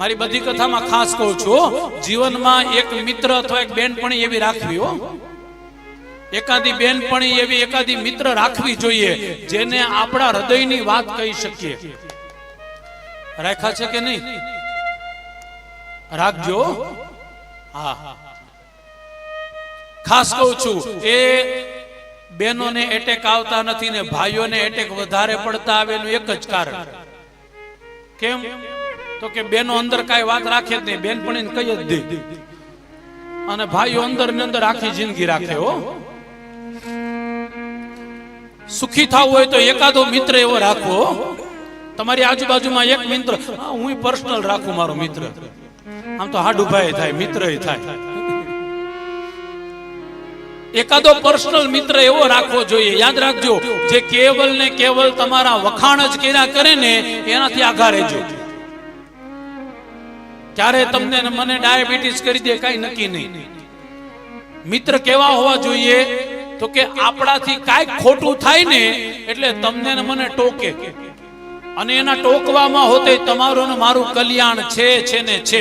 મારી બધી કથામાં ખાસ કહું છું જીવનમાં એક મિત્ર અથવા એક બેનપણી એવી રાખવી, હો. એકાદી બેનપણી એવી એકાદી મિત્ર રાખવી જોઈએ, જેને આપણા હૃદયની વાત કહી શકીએ. રાખ્યા છે કે નહીં? રાખજો, હા. ખાસ કહું છું, એ બેનોને એટેક આવતા નથી ને ભાઈઓને એટેક વધારે પડતા આવેલું એક જ કારણ. કેમ? તો કે બેનો અંદર કાંઈ વાત રાખે જ નહીં. બેનપણીને કહી જ દે. અને ભાઈઓ અંદર ને અંદર આખી જિંદગી રાખે હો. સુખી થવું હોય તો એકાદો મિત્ર એવો રાખવો તમારી આજુબાજુમાં એક મિત્ર, હું પર્સનલ રાખું મારો મિત્ર. આમ તો હાડુભાઈ થાય, મિત્ર થાય. એકાદો પર્સનલ મિત્ર એવો રાખવો જોઈએ. યાદ રાખજો, જે કેવલ ને કેવલ તમારા વખાણ જ કર્યા કરે ને, એનાથી આઘા રહેજો. ક્યારે તમને મને ડાયાબિટીસ કરી દે, કઈ નક્કી નહીં મિત્ર કેવા હોવા જોઈએ તો કે આપણાથી કાંઈક ખોટું થાય ને એટલે તમને મને ટોકે અને એના ટોકવામાં હોતે તમારું ને મારું કલ્યાણ છે છે ને છે.